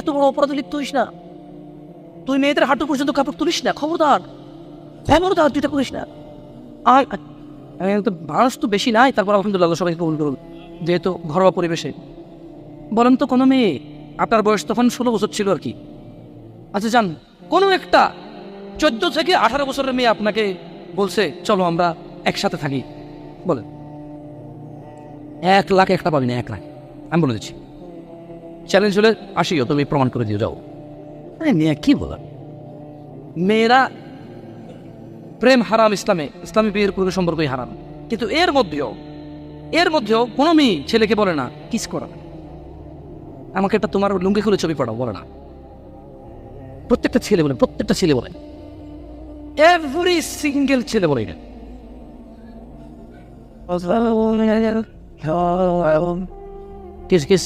এত বড় অপরাধে লিপ্ত হইস না। তুই মেয়েদের হাঁটু পর্যন্ত কাপড় তুলিস না, খবরদার। খবরদার, তুই এটা করিস না। আর মানুষ তো বেশি নাই, তারপর আলহামদুলিল্লাহ সবাই কবুল করুন, যেহেতু ঘরোয়া পরিবেশে। বলেন তো কোনো মেয়ে, আপনার বয়স তখন ষোলো বছর ছিল আর কি। আচ্ছা যান, কোনো একটা চোদ্দ থেকে আঠারো বছরের মেয়ে আপনাকে বলছে, চলো আমরা একসাথে থাকি। বলেন। এক লাখ একটা পাবি না, এক লাখ। আমি বলে দিচ্ছি। চ্যালেঞ্জ হলে আসিও তুমি প্রমাণ করে দিয়ে যাও। আরে মেয়ে কি বলার মেয়েরা প্রেম হারাম ইসলামে ইসলামী বিয়ের পূর্বে সম্পর্কই হারাম। কিন্তু এর মধ্যেও এর মধ্যেও কোনো মেয়ে ছেলেকে বলে না কিস করা। আমাকে একটা তোমার লুঙ্গি খুলে ছবি পড়াও বলে না। প্রত্যেকটা ছেলে বলে প্রত্যেকটা ছেলে বলে। এভরি সিঙ্গেল ছেলে বলে এটা। Kiss kiss